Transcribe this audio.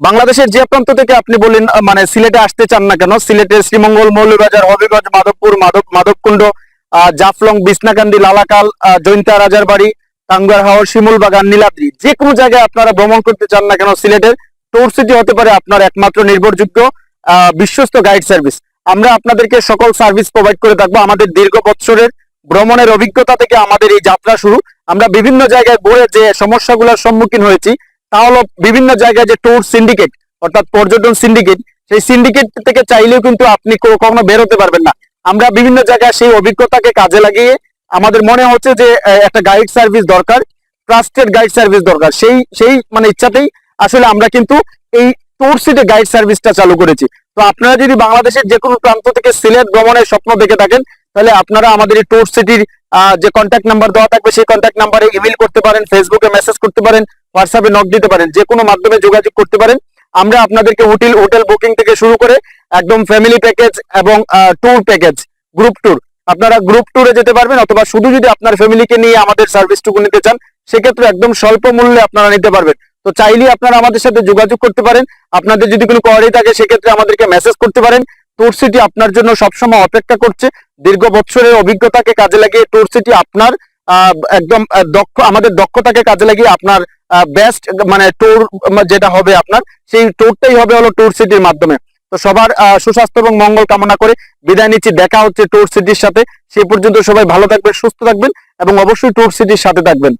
বাংলাদেশের যে প্রান্ত থেকে আপনি বললেন মানে সিলেটে আসতে চান না কেন সিলেটের শ্রীমঙ্গল মৌলবাজার হবিগঞ্জ মাধবপুর মাধব মাধবকুণ্ড জাফলং বিছনাকান্দি লালাকাল আহ, রাজার বাড়ি টাঙ্গার হাওর শিমুল বাগান নীলাদ্রি যে কোনো জায়গায় আপনারা ভ্রমণ করতে চান না কেন সিলেটের ট্যুর সিটি হতে পারে আপনার একমাত্র নির্ভরযোগ্য বিশ্বস্ত গাইড সার্ভিস আমরা আপনাদেরকে সকল সার্ভিস প্রোভাইড করে থাকব। আমাদের দীর্ঘ বৎসরের ভ্রমণের অভিজ্ঞতা থেকে আমাদের এই যাত্রা শুরু। আমরা বিভিন্ন জায়গায় ঘুরে যে সমস্যাগুলোর সম্মুখীন হয়েছি তা হলো বিভিন্ন জায়গায় যে ট্যুর সিন্ডিকেট অর্থাৎ পর্যটন সিন্ডিকেট সেই সিন্ডিকেট থেকে চাইলেও কিন্তু আপনি কখনো বের হতে পারবেন না। আমরা বিভিন্ন জায়গায় সেই অভিজ্ঞতাকে কাজে লাগিয়ে আমাদের মনে হচ্ছে যে একটা গাইড সার্ভিস দরকার ট্রাস্টেড গাইড সার্ভিস দরকার। সেই সেই মানে ইচ্ছাতেই আসলে আমরা কিন্তু এই ট্যুর সিটে গাইড সার্ভিসটা চালু করেছি। তো আপনারা যদি বাংলাদেশের যে কোনো প্রান্ত থেকে সিলেট ভ্রমণের স্বপ্ন দেখে থাকেন, তাহলে আপনারা আমাদের এই ট্যুর সিটির যে কন্ট্যাক্ট নাম্বার দেওয়া থাকবে, সেই কন্ট্যাক্ট নাম্বারে ইমেল করতে পারেন ফেসবুকে মেসেজ করতে পারেন। হোয়াটসঅ্যাপে নক দিতে পারেন, যে কোনো মাধ্যমে যোগাযোগ করতে পারেন। আমরা আপনাদেরকে হোটেল হোটেল বুকিং থেকে শুরু করে একদম ফ্যামিলি প্যাকেজ এবং ট্যুর প্যাকেজ গ্রুপ ট্যুর আপনারা গ্রুপ ট্যুরে যেতে পারবেন অথবা শুধু যদি আপনার ফ্যামিলিকে নিয়ে আমাদের সার্ভিসটুকু নিতে চান, সেক্ষেত্রে একদম স্বল্প মূল্যে আপনারা নিতে পারবেন। তো চাইলেই আপনারা আমাদের সাথে যোগাযোগ করতে পারেন। আপনাদের যদি কোনো কোয়ারি থাকে, সেক্ষেত্রে আমাদেরকে মেসেজ করতে পারেন। ট্যুর সিটি আপনার জন্য সবসময় অপেক্ষা করছে। দীর্ঘ বছরের অভিজ্ঞতাকে কাজে লাগিয়ে ট্যুর সিটি আপনার একদম দক্ষ, আমাদের দক্ষতাকে কাজে লাগিয়ে আপনার বেস্ট মানে ট্যুর যেটা হবে আপনার, সেই ট্যুরটাই হবে হলো ট্যুর সিটির মাধ্যমে। তো সবার সুস্বাস্থ্য এবং মঙ্গল কামনা করে বিদায় নিচ্ছি। দেখা হচ্ছে ট্যুর সিটির সাথে। সেই পর্যন্ত সবাই ভালো থাকবেন, সুস্থ থাকবেন এবং অবশ্যই ট্যুর সিটির সাথে থাকবেন।